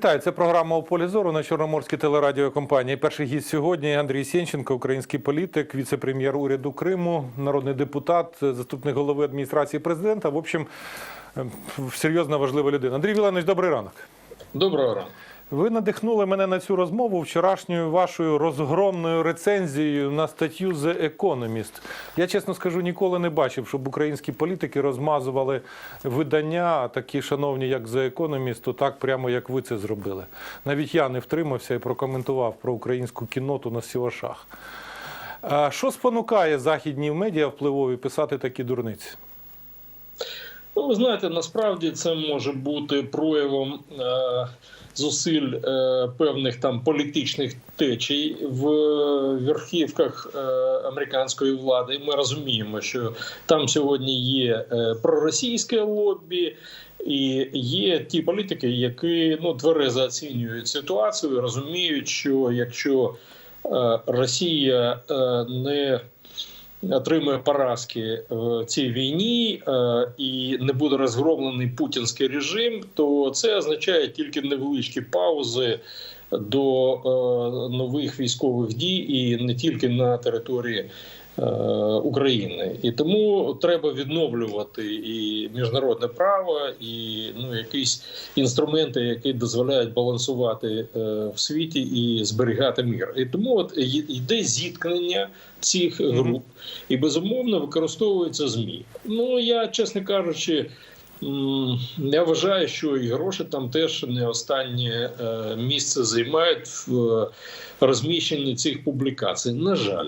Вітаю, це програма «У полі зору» на Чорноморській телерадіокомпанії. Перший гість сьогодні Андрій Сєнченко, український політик, віце-прем'єр уряду Криму, народний депутат, заступник голови адміністрації президента. В общем, е, серйозна важлива людина. Андрій Віланович, добрий ранок. Доброго ранку. Ви надихнули мене на цю розмову вчорашньою вашою розгромною рецензією на статтю The Economist. Я чесно скажу, ніколи не бачив, щоб українські політики розмазували видання, такі шановні, як The Economist, так прямо як ви це зробили. Навіть я не втримався і прокоментував про українську кінноту на сівашах. Що спонукає західні медіа впливові писати такі дурниці? Ну, ви знаєте, насправді це може бути проявом е, зусиль е, певних там політичних течій в верхівках е, американської влади. Ми розуміємо, що там сьогодні є е, проросійське лобі. І є ті політики, які ну тверезо оцінюють ситуацію, розуміють, що якщо е, Росія е, не отримує поразки в цій війні е, і не буде розгромлений путінський режим, то це означає тільки невеличкі паузи до е, нових військових дій, і не тільки на території. Е, України і тому треба відновлювати і міжнародне право, і ну якісь інструменти, які дозволяють балансувати е, в світі і зберігати мір. І тому от йде зіткнення цих груп, і безумовно використовуються змі. Ну я чесно кажучи. Я вважаю, що і гроші там теж не останнє е, місце займають в розміщенні цих публікацій. На жаль,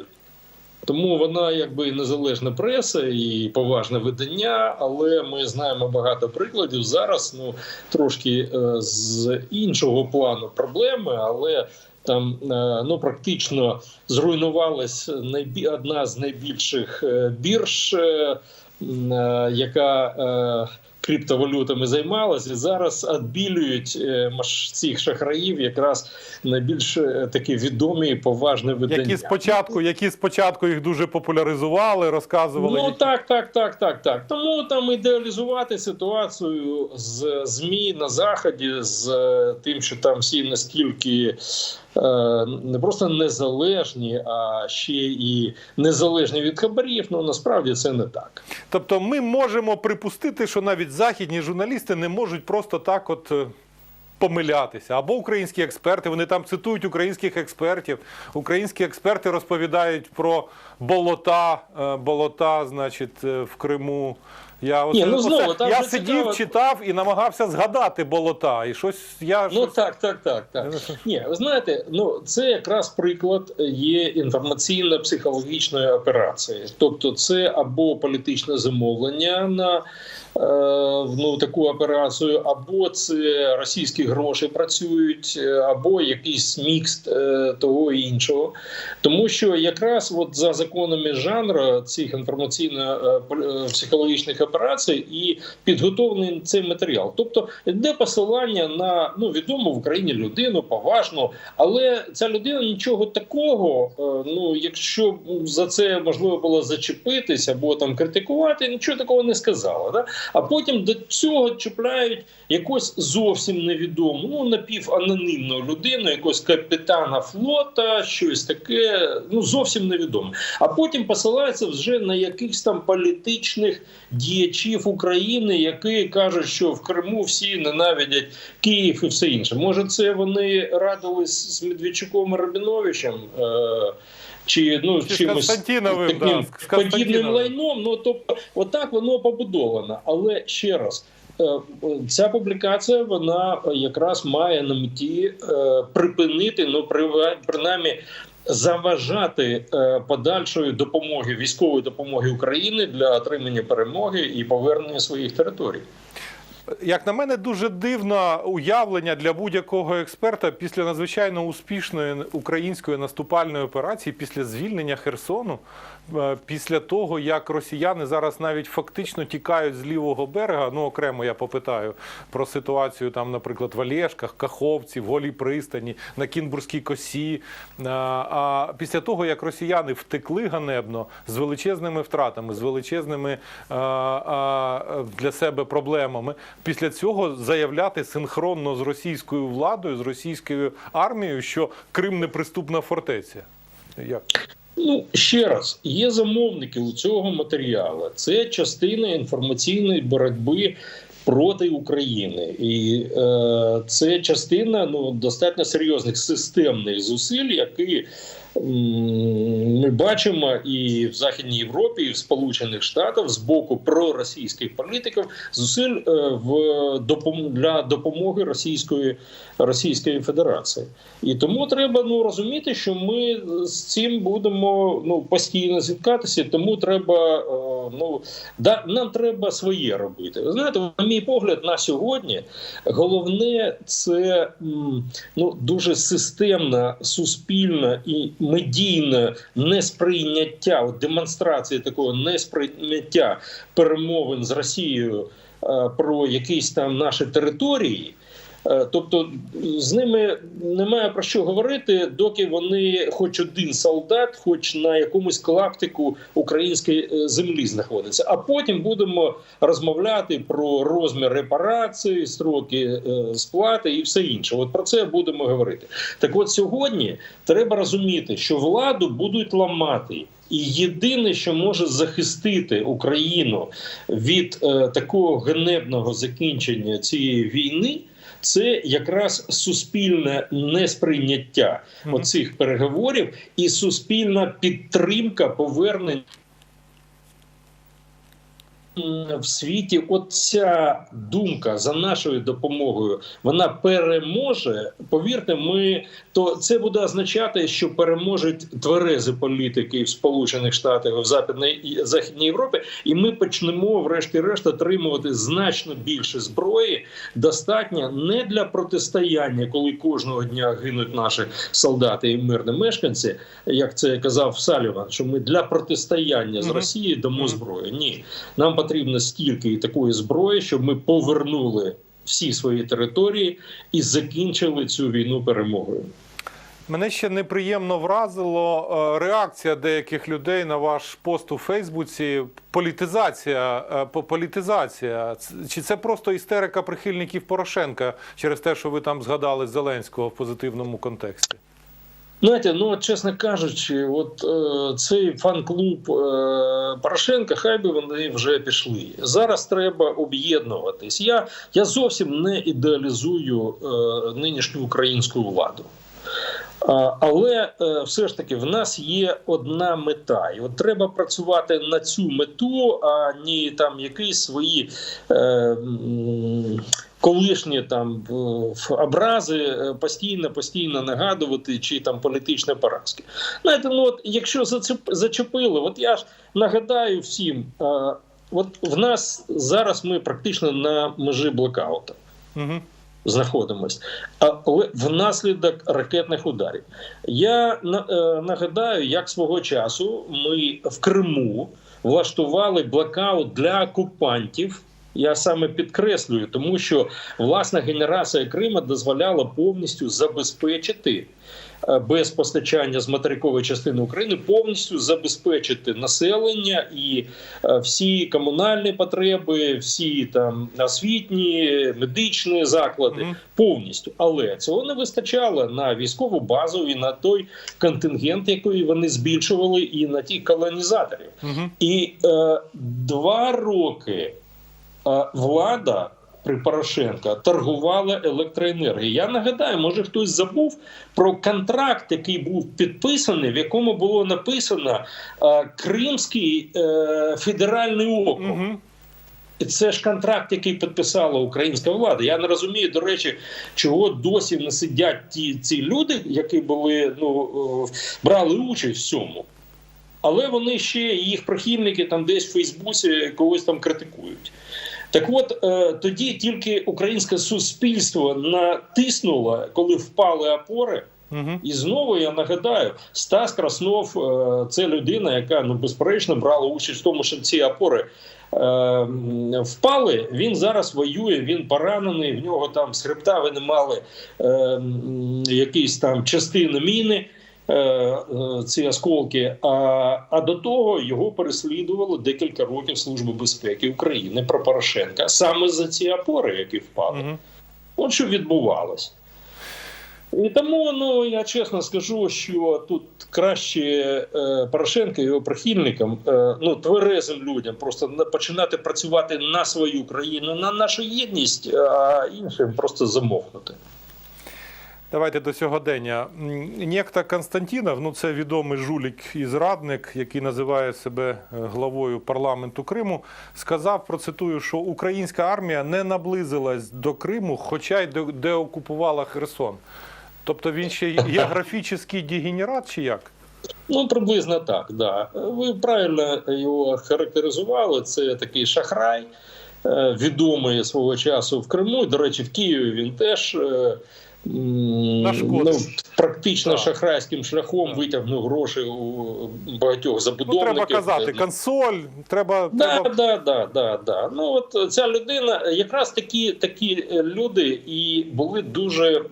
тому вона якби незалежна преса і поважне видання, але ми знаємо багато прикладів зараз. Ну трошки е, з іншого плану проблеми, але. Там е, ну практично зруйнувалась одна з найбільших е, бірж, яка криптовалютами займалася, зараз відбілюють е, цих шахраїв якраз найбільш е, такі відомі і поважні видання. Які спочатку, які спочатку їх дуже популяризували, розказували. Ну які- так, так, так, так, так. Тому там ідеалізувати ситуацію з ЗМІ на заході, з е, тим, що там всі настільки не просто незалежні, а ще і незалежні від хабарів. Ну насправді це не так. Тобто ми можемо припустити, що навіть західні журналісти не можуть просто так от. е, Помилятися або українські експерти, вони там цитують українських експертів. Українські експерти розповідають про болота, е, болота, значить, е, в Криму. Я, Ні, ну, знову, оце- там я сидів, цікаво- читав і намагався згадати болота. І щось я Ну щось... так, так, так, так. Ні, ви знаєте, ну це якраз приклад є інформаційно-психологічної операції. Тобто, це або політичне замовлення на е, ну, таку операцію, або це російські гроші працюють, е, або якийсь мікс е, того і іншого. Тому що якраз от за законами жанру цих інформаційно-психологічних операцій і підготовлений цей матеріал. Тобто йде посилання на ну відому в Україні людину, поважну, але ця людина нічого такого. е, Ну, якщо за це можливо було зачепитись або там критикувати, нічого такого не сказала. Да? А потім до цього чіпляють якось зовсім невідому, ну напіванонімну людину, якогось капітана флота, щось таке, ну зовсім невідомо. А потім посилаються вже на якихось там політичних діячів України, які кажуть, що в Криму всі ненавидять Київ і все інше. Може, це вони радились з Медведчуком і Рабіновичем? Е- чи ну Чи чимось Константіновим, таким да, подібним лайном? Ну тобто, отак воно побудовано. Але ще раз. е, Ця публікація вона якраз має на меті е, припинити, ну при- принаймні заважати е, подальшої допомоги військової допомоги України для отримання перемоги і повернення своїх територій. Як на мене, дуже дивне уявлення для будь-якого експерта після надзвичайно успішної української наступальної операції, після звільнення Херсону, після того, як росіяни зараз навіть фактично тікають з лівого берега. Ну окремо я попитаю про ситуацію там, наприклад, в Олєшках, Каховці, в Голій пристані, на Кінбурзькій косі. Е, А після того, як росіяни втекли ганебно з величезними втратами, з величезними е, е, для себе проблемами. після цього заявляти синхронно з російською владою, з російською армією, що Крим неприступна фортеця? Як? Ну ще раз, є замовники у цього матеріалу. Це частина інформаційної боротьби. Проти України, і е, це частина ну достатньо серйозних системних зусиль, які ми бачимо і в Західній Європі, і в Сполучених Штатах з боку проросійських політиків зусиль е, в для допомоги Російської Російської Федерації. І тому треба ну розуміти, що ми з цим будемо ну постійно зіткатися. Тому треба е, ну да нам треба своє робити. Ви знаєте, на мій погляд, на сьогодні головне це ну дуже системна, суспільна і медійне несприйняття, от демонстрації такого несприйняття перемовин з Росією е, про якісь там наші території. Е, Тобто з ними немає про що говорити, доки вони, хоч один солдат, хоч на якомусь клаптику української е, землі знаходиться. А потім будемо розмовляти про розмір репарації, строки е, сплати і все інше. От про це будемо говорити. Так, от сьогодні треба розуміти, що владу будуть ламати. І єдине, що може захистити Україну від е, такого ганебного закінчення цієї війни, це якраз суспільне несприйняття оцих переговорів і суспільна підтримка повернення. М, В світі от ця думка за нашою допомогою вона переможе. Повірте, ми то це буде означати, що переможуть тверези політики в Сполучених Штатах в Западній Західній Європі, і ми почнемо, врешті-решт, отримувати значно більше зброї, достатньо не для протистояння, коли кожного дня гинуть наші солдати і мирні мешканці, як це казав Саліван, що ми для протистояння з. Росією дамо зброю. Ні, нам потрібно стільки і такої зброї, щоб ми повернули всі свої території і закінчили цю війну перемогою. Мене ще неприємно вразило е, реакція деяких людей на ваш пост у Фейсбуці. Політизація, е, політизація. Чи це просто істерика прихильників Порошенка через те, що ви там згадали Зеленського в позитивному контексті? Знаєте, ну чесно кажучи, от е, цей фан-клуб е, Порошенка, хай би вони вже пішли. Зараз треба об'єднуватись. Я, я зовсім не ідеалізую е, нинішню українську владу. Але е, все ж таки в нас є одна мета, і от треба працювати на цю мету, а не там якісь свої е, колишні там е, образи е, постійно постійно нагадувати, чи там політичні поразки. Знаєте, ну от якщо зачепили, от я ж нагадаю всім, е, от в нас зараз ми практично на межі блокаута Угу. знаходимось, але внаслідок ракетних ударів. Я нагадаю, як свого часу ми в Криму влаштували блокаут для окупантів. Я саме підкреслюю, тому що власна генерація Крима дозволяла повністю забезпечити е, без постачання з материкової частини України повністю забезпечити населення і е, всі комунальні потреби, всі там освітні, медичні заклади повністю. Але цього не вистачало на військову базу і на той контингент, який вони збільшували, і на ті колонізаторів. І е, два роки влада при Порошенка торгувала електроенергією. Я нагадаю, може хтось забув про контракт, який був підписаний, в якому було написано е, Кримський е, федеральний округ. Угу. Це ж контракт, який підписала українська влада. Я не розумію, до речі, чого досі не сидять ті ці люди, які були ну е, брали участь в цьому. Але вони ще їх прихильники там десь в Фейсбуці когось там критикують. Так от е, тоді тільки українське суспільство натиснуло, коли впали опори. Угу. І знову я нагадаю, Стас Краснов е, це людина, яка ну безперечно брала участь в тому, що ці опори е, впали. Він зараз воює, він поранений. В нього там з хребта винімали е, якісь там частини міни. Е, е, ці осколки. А, а до того його переслідувало декілька років Служби безпеки України про Порошенка саме за ці опори, які впали. Мгм. От що відбувалось. І тому ну я чесно скажу, що тут краще е, Порошенка і його прихильникам, е, ну тверезим людям, просто починати працювати на свою країну, на нашу єдність, а іншим просто замовкнути. Давайте до сьогодення. Нєкта Константінов, ну це відомий жулік і зрадник, який називає себе е, главою парламенту Криму, сказав, процитую, що українська армія не наблизилась до Криму, хоча й деокупувала Херсон. Тобто він ще географічний дегенерат чи як? Ну, приблизно так, да. Ви правильно його характеризували. Це такий шахрай, е, відомий свого часу в Криму. До речі, в Києві він теж. Ну, практично шахрайським шляхом Так. витягнув гроші у багатьох Ну, треба казати, консоль, треба. Да, треба... да, да, да, да. Ну от ця людина, якраз такі такі е, люди і були дуже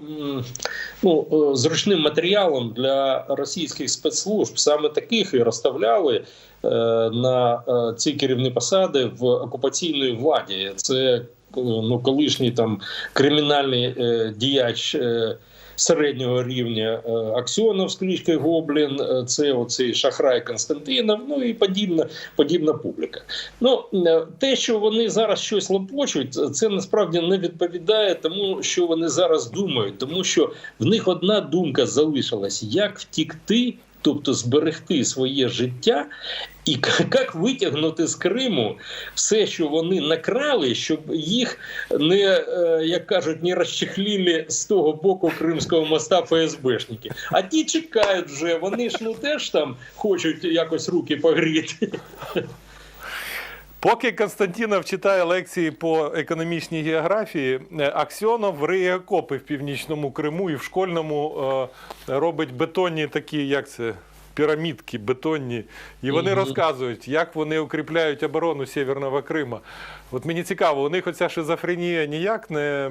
ну, е, зручним матеріалом для російських спецслужб. Саме таких і розставляли е, на ці керівні посади в окупаційній владі. Це ну, колишній там кримінальний е, діяч. е, Середнього рівня е, Аксьонов з кличкою Гоблін, е, це оцей шахрай Константинов, ну і подібна, подібна публіка. Ну е, те, що вони зараз щось лопочуть, це насправді не відповідає тому, що вони зараз думають, тому що в них одна думка залишилась: як втікти, тобто зберегти своє життя, і як витягнути з Криму все, що вони накрали, щоб їх не е, як кажуть, не розчехліли з того боку Кримського моста ФСБшники. А ті чекають вже. Вони ж ну теж там хочуть якось руки погріти. Поки Константінов читає лекції по економічній географії, е, Аксьонов риє окопи в північному Криму і в школьному е, робить бетонні такі, як це. Пірамідки бетонні, і вони Мгм. розказують, як вони укріпляють оборону Сєвєрного Крима. От мені цікаво, у них оця шизофренія ніяк не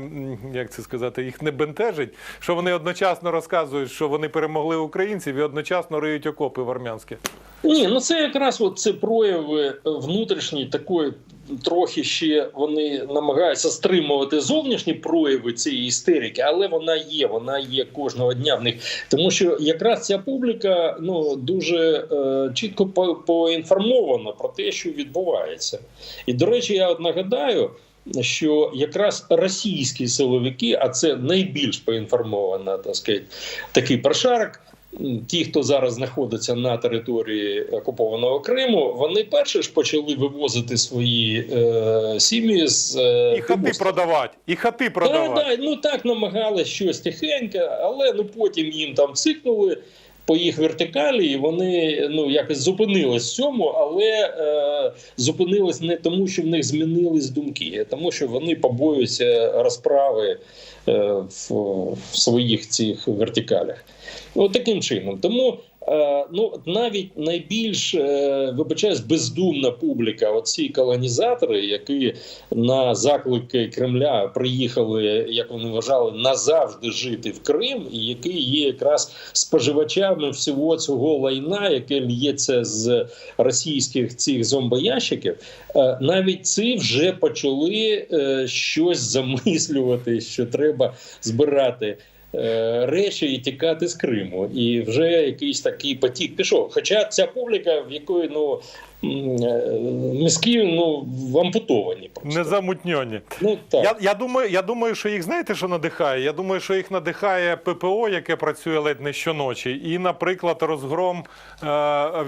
як це сказати, їх не бентежить, що вони одночасно розказують, що вони перемогли українців і одночасно риють окопи в армянське. Ні, ну це якраз от це прояви внутрішні такої. Трохи ще вони намагаються стримувати зовнішні прояви цієї істерики, але вона є, вона є кожного дня в них. Тому що якраз ця публіка ну дуже е, чітко по- поінформована про те, що відбувається. І до речі, я от нагадаю, що якраз російські силовики, а це найбільш поінформована, так сказати, такий прошарок. Ті, хто зараз знаходиться на території окупованого Криму, вони перше ж почали вивозити свої е, сім'ї з е, І хати продавати, і хати продавати. да, ну так намагалися щось тихенько, але ну потім їм там цикнули по їх вертикалі, і вони ну якось зупинились в цьому, але е, зупинились не тому, що в них змінились думки, а тому, що вони побоюються розправи е, в, в своїх цих вертикалях. От таким чином. Тому ну навіть найбільш е, вибачаюсь, бездумна публіка, оці колонізатори, які на заклики Кремля приїхали, як вони вважали, назавжди жити в Крим, і які є якраз споживачами всього цього лайна, яке л'ється з російських цих зомбоящиків, е, навіть ці вже почали е, щось замислювати, що треба збирати. Е, Речі і тікати з Криму, і вже якийсь такий потік пішов. Хоча ця публіка, в якої ну е, мізки ну ампутовані, просто. Не замутньоні. Ну так. Я, я, думаю, я думаю, що їх знаєте, що надихає? Я думаю, що їх надихає ППО, яке працює ледь не щоночі, і, наприклад, розгром е,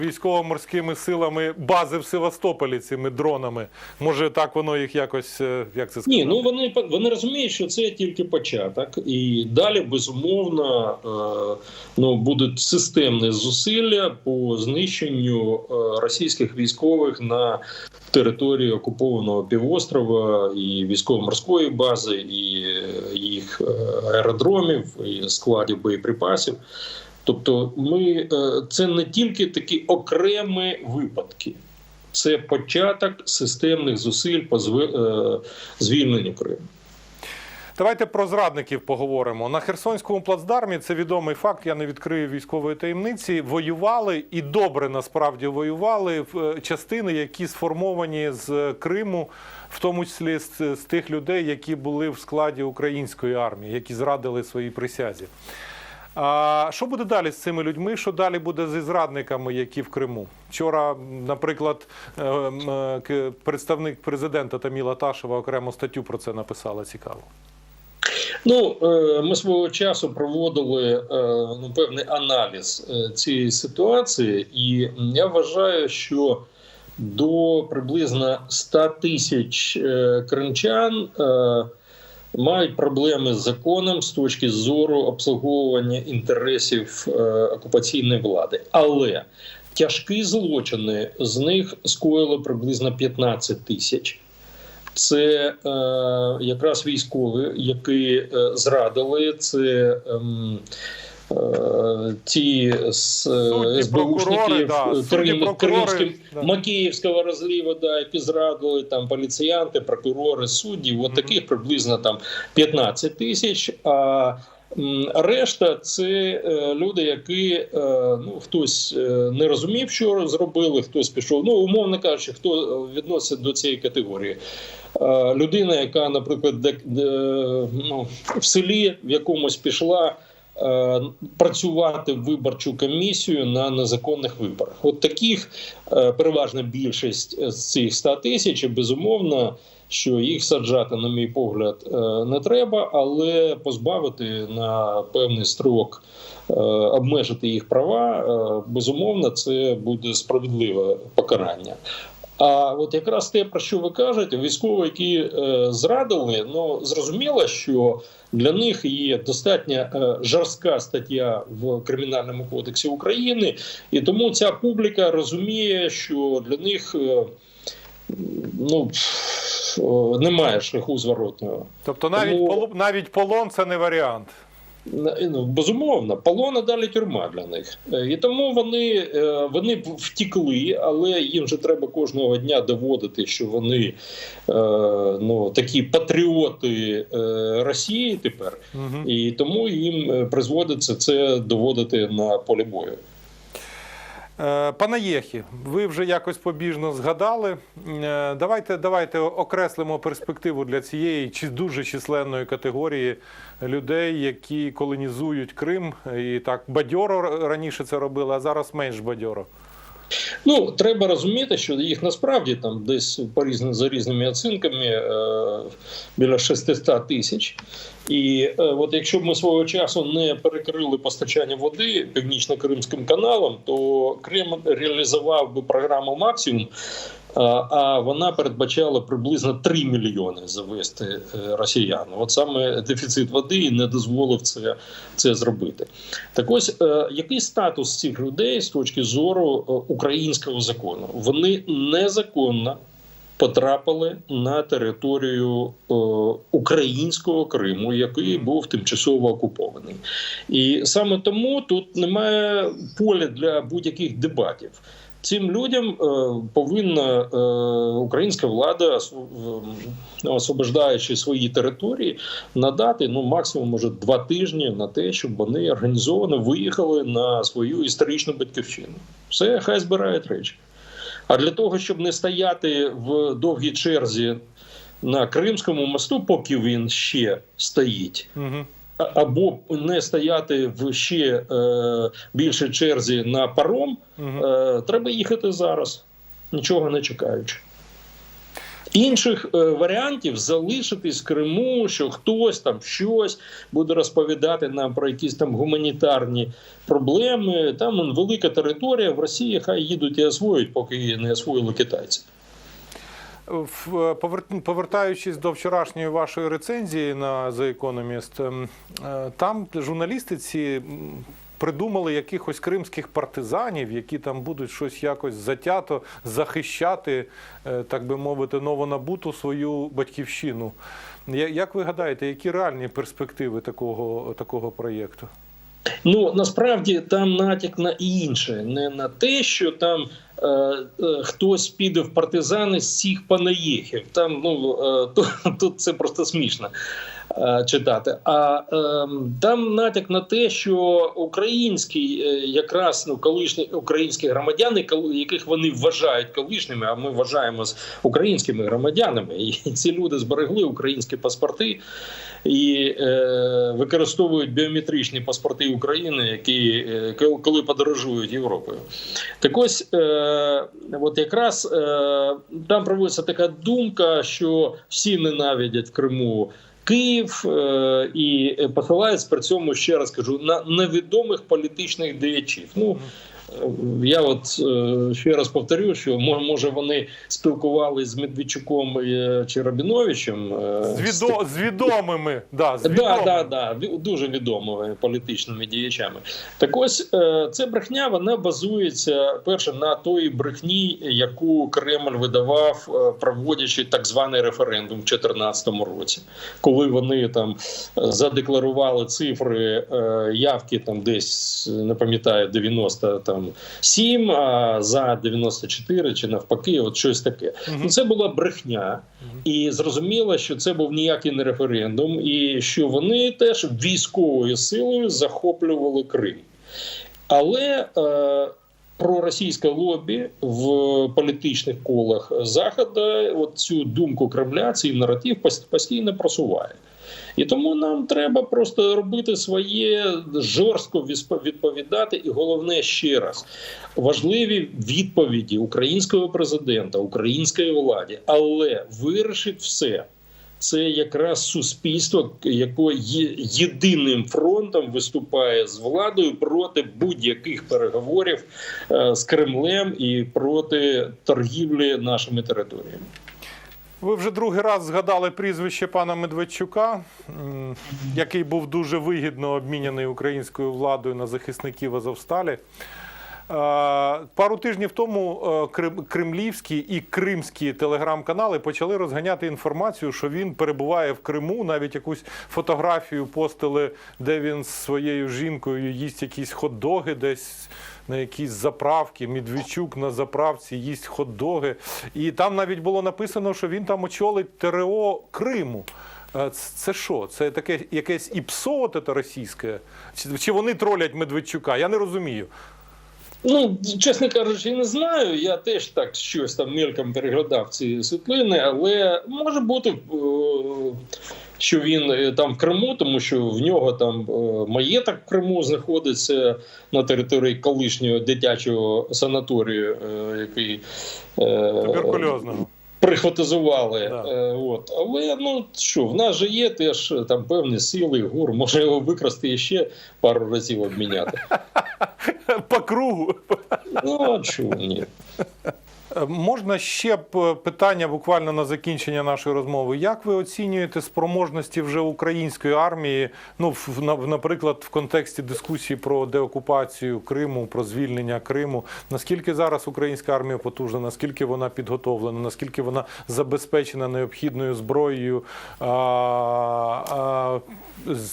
військово-морськими силами бази в Севастополі цими дронами. Може, так воно їх якось е, як це сказати? Ні, ну вони вони розуміють, що це тільки початок, і далі безумовно е, ну будуть системні зусилля по знищенню е, російських військових на території окупованого півострова і військово-морської бази, і е, їх аеродромів, і складів боєприпасів. Тобто, ми це не тільки такі окремі випадки. Це початок системних зусиль по звільненню Криму. Давайте про зрадників поговоримо. На Херсонському плацдармі це відомий факт. Я не відкрию військової таємниці. Воювали і добре насправді воювали е, частини, які сформовані з Криму, в тому числі з, з тих людей, які були в складі української армії, які зрадили своїй присязі. А що буде далі з цими людьми? Що далі буде зі зрадниками, які в Криму? Вчора, наприклад, е, е, представник президента Таміла Ташева окремо статтю про це написала. Цікаво. Ну, е, ми свого часу проводили е, ну, певний аналіз е, цієї ситуації, і я вважаю, що до приблизно 100 тисяч кримчан мають проблеми з законом з точки зору обслуговування інтересів окупаційної влади. Але тяжкі злочини з них скоїло приблизно 15 тисяч. Це е, якраз військові, які е, зрадили, це ем, е, ті е, СБУшники прокурори, Кримським, да. Макіївського розліву, да, які зрадили там поліціянти, прокурори, судді. От таких приблизно там 15 тисяч. А решта це е, люди, які е, ну хтось е, не розумів, що зробили, хтось пішов. Ну умовно кажучи, хто відноситься до цієї категорії. Людина, яка, наприклад, де, де, ну, в селі в якомусь пішла працювати в виборчу комісію на незаконних виборах. От таких е, переважна більшість з цих 100 тисяч, безумовно, що їх саджати, на мій погляд, е, не треба, але позбавити на певний строк, е, обмежити їх права, е, безумовно, це буде справедливе покарання. А от якраз те, про що ви кажете, військові, які е, зрадили, ну зрозуміло, що для них є достатньо е, жорстка стаття в кримінальному кодексі України, і тому ця публіка розуміє, що для них е, ну немає шляху зворотнього. Тобто навіть Тому- навіть полон це не варіант. Ну, безумовно, полона далі тюрма для них. Е, І тому вони, е, вони втікли, але їм же треба кожного дня доводити, що вони е, ну, такі патріоти Росії тепер. Угу. І тому їм призводиться це доводити на полі бою. Е, Пане Єхі, ви вже якось побіжно згадали. Е, Давайте, давайте окреслимо перспективу для цієї чи дуже численної категорії людей, які колонізують Крим і так бадьоро раніше це робили, а зараз менш бадьоро. Ну, треба розуміти, що їх насправді там десь по різним за різними оцінками е, біля 600 тисяч. І е, от якщо б ми свого часу не перекрили постачання води північно-кримським каналом, то Крим реалізував би програму максимум. а- А вона передбачала приблизно 3 мільйони завести е, росіян. От саме дефіцит води не дозволив це, це зробити. Так ось, е, який статус цих людей з точки зору е, українського закону? Вони незаконно потрапили на територію е, українського Криму, який був тимчасово окупований. І саме тому тут немає поля для будь-яких дебатів. Цим людям е, повинна е, українська влада, освобождаючи свої території, надати ну максимум може два тижні на те, щоб вони організовано виїхали на свою історичну батьківщину. Все, хай збирають речі. А для того, щоб не стояти в довгій черзі на Кримському мосту, поки він ще стоїть, Угу. або не стояти в ще е, більшій черзі на паром, Угу. е, треба їхати зараз, нічого не чекаючи. Інших е, варіантів залишитись в Криму, що хтось там щось буде розповідати нам про якісь там гуманітарні проблеми. Там он, велика територія в Росії, хай їдуть і освоюють, поки її не освоїли китайці. Е, повер- Повертаючись до вчорашньої вашої рецензії на The Economist, ем, е, там журналісти ці м, придумали якихось кримських партизанів, які там будуть щось якось затято захищати, е, так би мовити, новонабуту свою батьківщину. Як ви гадаєте, які реальні перспективи такого, такого проєкту? Ну насправді там натяк на інше, не на те, що там е, е, хтось піде в партизани з цих панаєхів. Там ну е, тут це просто смішно. Е, читати. А ем, там натяк на те, що українські, е, якраз ну, колишні українські громадяни, яких вони вважають колишніми, а ми вважаємо з українськими громадянами, і ці люди зберегли українські паспорти і е, використовують біометричні паспорти України, які е, коли- подорожують Європою. Так ось, е, от якраз е, там проводиться така думка, що всі ненавидять Криму. Київ е, і посилається при цьому ще раз кажу на невідомих політичних діячів. Ну е, я от е, ще раз повторю, що мо- може вони спілкувалися з Медведчуком е, чи Рабіновичем. е, З, з відо... з відомими. Да, з відомими. да, да, ві- дуже відомими політичними діячами. Так ось е, ця брехня вона базується перше на тої брехні, яку Кремль видавав, проводячи так званий референдум в 2014 році, коли вони там задекларували цифри явки там десь не пам'ятаю 90 там 7, а за 94 чи навпаки, от щось таке. Мгм. Ну, це була брехня, і зрозуміло, що це був ніякий не референдум, і що вони теж військовою силою захоплювали Крим. Але е, проросійське лобі в політичних колах Заходу от цю думку Кремля, цей наратив постійно просуває. І тому нам треба просто робити своє жорстко відповідати. І головне ще раз важливі відповіді українського президента, української владі, але вирішить все. Це якраз суспільство, яке є єдиним фронтом виступає з владою проти будь-яких переговорів е, з Кремлем і проти торгівлі нашими територіями. Ви вже другий раз згадали прізвище пана Медведчука, який був дуже вигідно обміняний українською владою на захисників Азовсталі. Е, Пару тижнів тому е, кремлівські і кримські телеграм-канали почали розганяти інформацію, що він перебуває в Криму. Навіть якусь фотографію постили, де він з своєю жінкою їсть якісь хот-доги десь на якійсь заправці. Медведчук на заправці їсть хот-доги. І там навіть було написано, що він там очолить ТРО Криму. Е, Це що? Це таке якесь ІПСО російське? Чи вони тролять Медведчука? Я не розумію. Ну, чесно кажучи, не знаю. Я теж так щось там мельком переглядав ці світлини, але може бути, е, що він е, там в Криму, тому що в нього там е, маєток в Криму знаходиться на території колишнього дитячого санаторію, який Туберкульозного. Прихватизували. Да. Е, от. Але ну що, в нас же є теж е, там певні сили, гур, може його викрасти і ще пару разів обміняти. По кругу. Ну, а чого ні? Е, Можна ще б питання буквально на закінчення нашої розмови. Як ви оцінюєте спроможності вже української армії? Ну, в, наприклад, в контексті дискусії про деокупацію Криму, про звільнення Криму? Наскільки зараз українська армія потужна? Наскільки вона підготовлена? Наскільки вона забезпечена необхідною зброєю? А, а,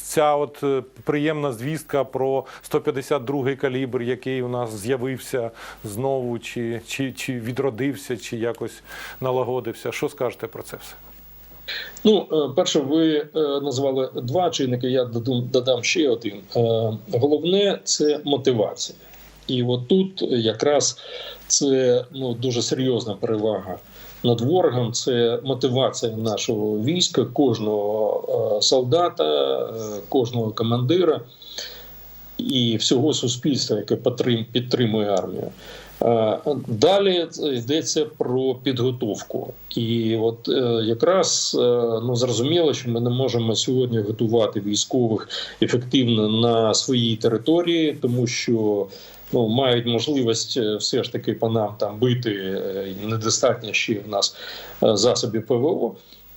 ця от е, приємна звістка про 152-й калібр, який у нас з'явився знову, чи, чи, чи відродився, чи якось налагодився. Що скажете про це все? Ну, е, перше, ви е, назвали два чинники. Я додам, ще один. Е, Головне це мотивація. І от тут якраз це ну, дуже серйозна перевага над ворогом. Це мотивація нашого війська, кожного солдата, кожного командира і всього суспільства, яке підтримує армію. Е, Далі йдеться про підготовку, і от е, якраз е, ну зрозуміло, що ми не можемо сьогодні готувати військових ефективно на своїй території, тому що ну мають можливість все ж таки по нам там бити. Недостатньо ще в нас засобів ПВО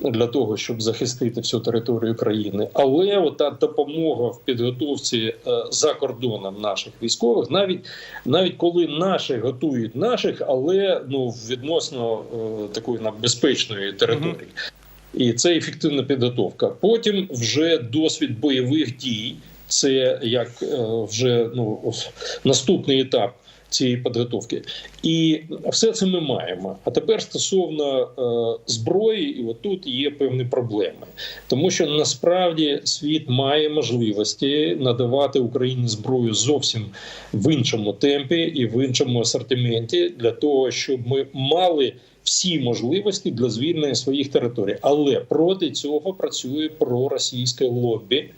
для того, щоб захистити всю територію країни. Але от та допомога в підготовці е, за кордоном наших військових, навіть навіть коли наші готують наших, але ну відносно е, такої на безпечної території. І це ефективна підготовка. Потім вже досвід бойових дій. Це як е, вже ну наступний етап. Цієї підготовки. І все це ми маємо. А тепер стосовно е, зброї, і отут є певні проблеми, тому що насправді світ має можливості надавати Україні зброю зовсім в іншому темпі і в іншому асортименті для того, щоб ми мали. Всі можливості для звільнення своїх територій, але проти цього працює проросійське лобі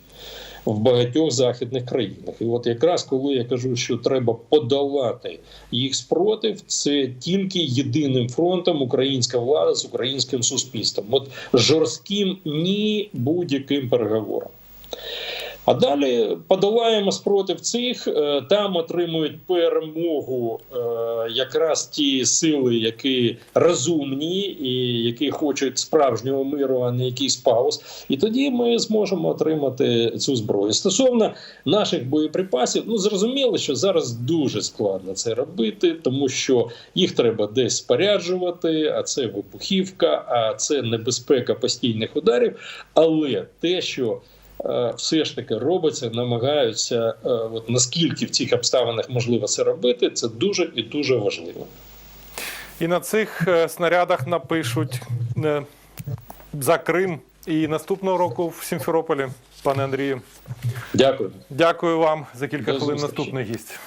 в багатьох західних країнах. І от якраз коли я кажу, що треба подолати їх спротив, це тільки єдиним фронтом українська влада з українським суспільством. От жорстким ні будь-яким переговорам. А далі подолаємо спротив цих, е, там отримують перемогу е, якраз ті сили, які розумні і які хочуть справжнього миру, а не якийсь пауз. І тоді ми зможемо отримати цю зброю. Стосовно наших боєприпасів, ну зрозуміло, що зараз дуже складно це робити, тому що їх треба десь споряджувати, а це вибухівка, а це небезпека постійних ударів. Але те, що все ж таки робиться, намагаються, е, от наскільки в цих обставинах можливо це робити, це дуже і дуже важливо. І на цих е, снарядах напишуть е, за Крим і наступного року в Сімферополі, пане Андрію. Дякую. Дякую вам за кілька До хвилин. зустрічі. Наступний гість.